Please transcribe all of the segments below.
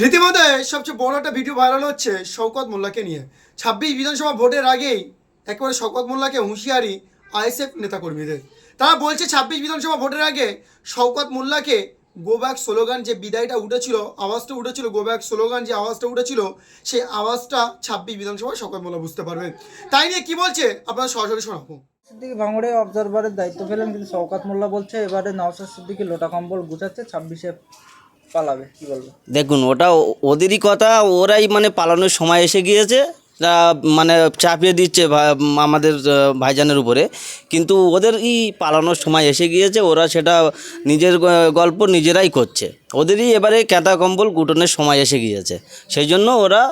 রীতিমতো সবচেয়ে বড় একটা ভিডিও ভাইরাল হচ্ছে শওকত মোল্লাকে নিয়ে। ছাব্বিশ বিধানসভা ভোটের আগেই একেবারে শওকত মোল্লাকে হুঁশিয়ারি আইএসএফ নেতাকর্মীদের। তারা বলছে ছাব্বিশ বিধানসভা ভোটের আগে শওকত মোল্লাকে গো ব্যাক স্লোগান যে বিদায়টা উঠেছিল, আওয়াজটা উঠেছিল গো ব্যাক স্লোগান যে আওয়াজটা উঠেছিল, সেই আওয়াজটা ছাব্বিশ বিধানসভায় শওকত মোল্লা বুঝতে পারবেন। তাই নিয়ে কি বলছে? আপনারা সরাসরি শোনাবো। সিদ্দিকি ভাঙড়ে অবজারভারের দায়িত্ব পেলেন কিন্তু শওকাত মোল্লা বলছে, এবারে নওশাদ সিদ্দিকি লোটা কম্বল গুছাচ্ছে ছাব্বিশে পালাবে, কি বলব? দেখুন, ওটা ওদেরই কথা, ওরাই মানে পালানোর সময় এসে গিয়েছে মানে চাপিয়ে দিচ্ছে আমাদের ভাইজানের উপরে। কিন্তু ওদেরই পালানোর সময় এসে গিয়েছে, ওরা সেটা নিজের গল্প নিজেরাই করছে। ওদেরই এবারে ক্যাতা কম্বল গুটনের সময় এসে গিয়েছে। সেই জন্য ওরা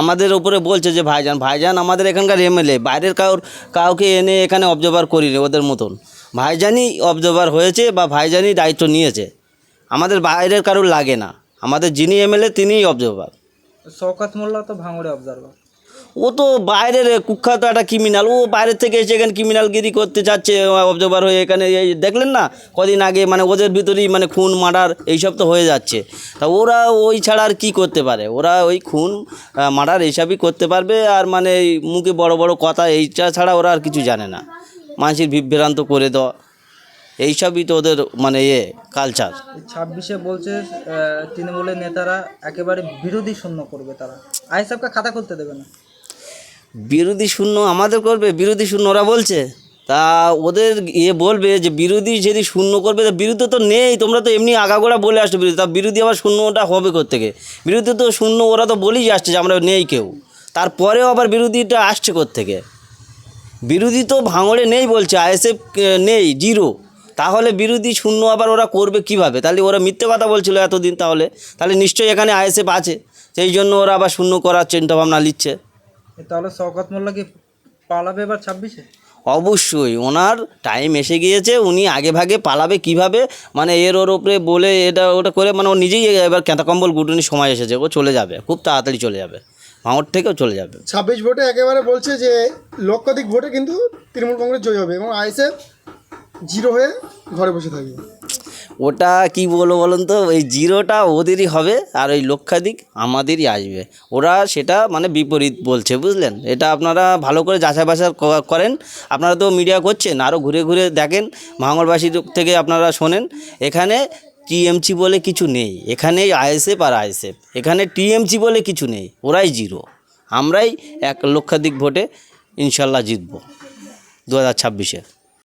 আমাদের উপরে বলছে যে, ভাইজান ভাইজান আমাদের এখানকার এমএলএ, বাইরের কাউর কাউকে এনে এখানে অবজার্ভার করিনি ওদের মতন। ভাইজানই অবজার্ভার হয়েছে বা ভাইজানই দায়িত্ব নিয়েছে। আমাদের বাইরের কারোর লাগে না। আমাদের যিনি এমএলএ তিনিই অবজার্ভার শওকাত মোল্লা তো ভাঙড়ে অবজারভার ও তো বাইরের কুখ্যাত একটা ক্রিমিনাল ও বাইরের থেকে এসে এখানে ক্রিমিনালগিরি করতে চাচ্ছে অবজার্ভার হয়ে এখানে এই দেখলেন না? কদিন আগে মানে ওদের ভিতরেই মানে খুন মার্ডার এইসব তো হয়ে যাচ্ছে। তা ওরা ওই ছাড়া আর কী করতে পারে? ওরা ওই খুন মার্ডার এইসবই করতে পারবে আর মানে মুখে বড় বড় কথা এইটা ছাড়া ওরা আর কিছু জানে না। মানুষের বিভ্রান্ত করে দেওয়া। এইসবই তো ওদের মানে ইয়ে কালচার ছাব্বিশে বলছে তৃণমূলের নেতারা একেবারে বিরোধী শূন্য করবে তারা। আইএসএফকে খাতা খুলতে দেবে না। বিরোধী শূন্য আমাদের করবে বিরোধী শূন্য ওরা বলছে। তা ওদের ইয়ে বলবে যে বিরোধী যদি শূন্য করবে তা বিরুদ্ধে তো নেই তোমরা তো এমনি আগাগোড়া বলে আসছো বিরোধী। তা বিরোধী আবার শূন্যটা হবে থেকে বিরোধী তো শূন্য ওরা তো বলেই আসছে যে আমরা নেই কেউ। তারপরেও আবার বিরোধীটা আসছে থেকে বিরোধী তো ভাঙড়ে নেই বলছে আইএসএফ নেই জিরো। তাহলে বিরোধী শূন্য আবার ওরা করবে কীভাবে? তাহলে ওরা মিথ্যে কথা বলছিল এতদিন তাহলে। তাহলে নিশ্চয়ই এখানে আইএসএফ আছে। সেই জন্য ওরা আবার শূন্য করার চিন্তাভাবনা নিচ্ছে। তাহলে শওকাত মোল্লা কি পালাবে এবার ছাব্বিশে? অবশ্যই। ওনার টাইম এসে গিয়েছে উনি আগে ভাগে পালাবে কীভাবে? মানে এর ওর ওপরে বলে এটা ওটা করে মানে ও নিজেই এবার ক্যাঁথা কম্বল গুটুনি সময় এসেছে। ও চলে যাবে। খুব তাড়াতাড়ি চলে যাবে। ভাঙর থেকেও চলে যাবে। ছাব্বিশ ভোটে একেবারে বলছে যে লক্ষাধিক ভোটে কিন্তু তৃণমূল কংগ্রেস জয় হবে এবং আইএসএফ জিরো হয়ে ঘরে বসে থাকবে ওটা কি বলব বলুন তো? ওই জিরোটা ওদেরই হবে আর ওই লক্ষাধিক আমাদেরই আসবে। ওরা সেটা মানে বিপরীত বলছে, বুঝলেন? এটা আপনারা ভালো করে যাচাই বাছাই করেন। আপনারা তো মিডিয়া করছেন আরও ঘুরে ঘুরে দেখেন ভাঙড়বাসী থেকে আপনারা শোনেন। এখানে টিএমসি বলে কিছু নেই এখানে আইএসএফ আর আইএসএফ এখানে টিএমসি বলে কিছু নেই, ওরাই জিরো। আমরাই এক লক্ষাধিক ভোটে ইনশাল্লাহ জিতব, দু হাজার ছাব্বিশে।